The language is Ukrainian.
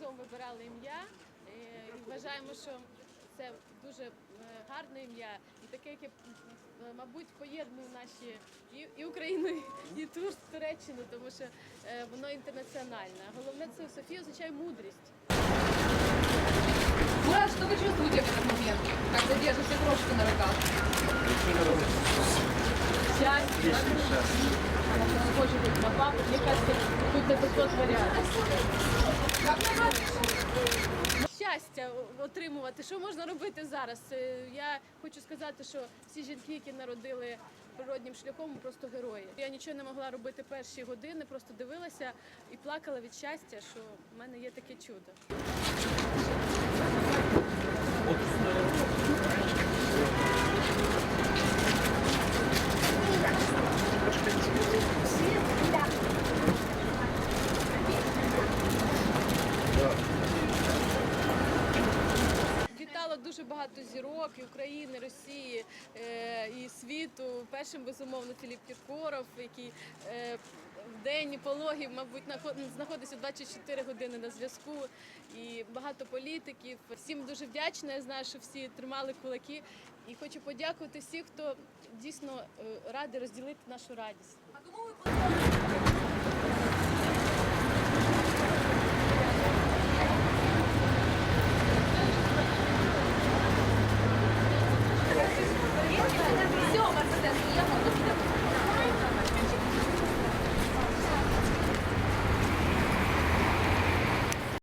разом вибирали ім'я е, і вважаємо, що це дуже е, гарне ім'я і таке, яке, м, мабуть, поєднує наші і, і Україну, і Тур, Туреччину, тому що е, воно інтернаціональне. А Головне це Софія означає мудрість. Мурат, что вы чувствуете в этот момент, когда держите крошку на руках? Счастье. Она хочет быть на папу. Мне кажется, тут на 500 варіантів. Щастя отримувати. Що можна робити зараз? Е, Я хочу сказати, що всі жінки, які народили природнім шляхом, просто герої. Я нічого не могла робити перші години, просто дивилася і плакала від щастя, що в мене є таке чудо. Дуже багато зірок і України, Росії е, і світу. Першим безумовно Філіп Кіркоров, який е, в день пологів, мабуть, наход- знаходиться 24 години на зв'язку. І багато політиків. Всім дуже вдячна. Я знаю, що всі тримали кулаки. І хочу подякувати всіх, хто дійсно е, радий розділити нашу радість. А кому вы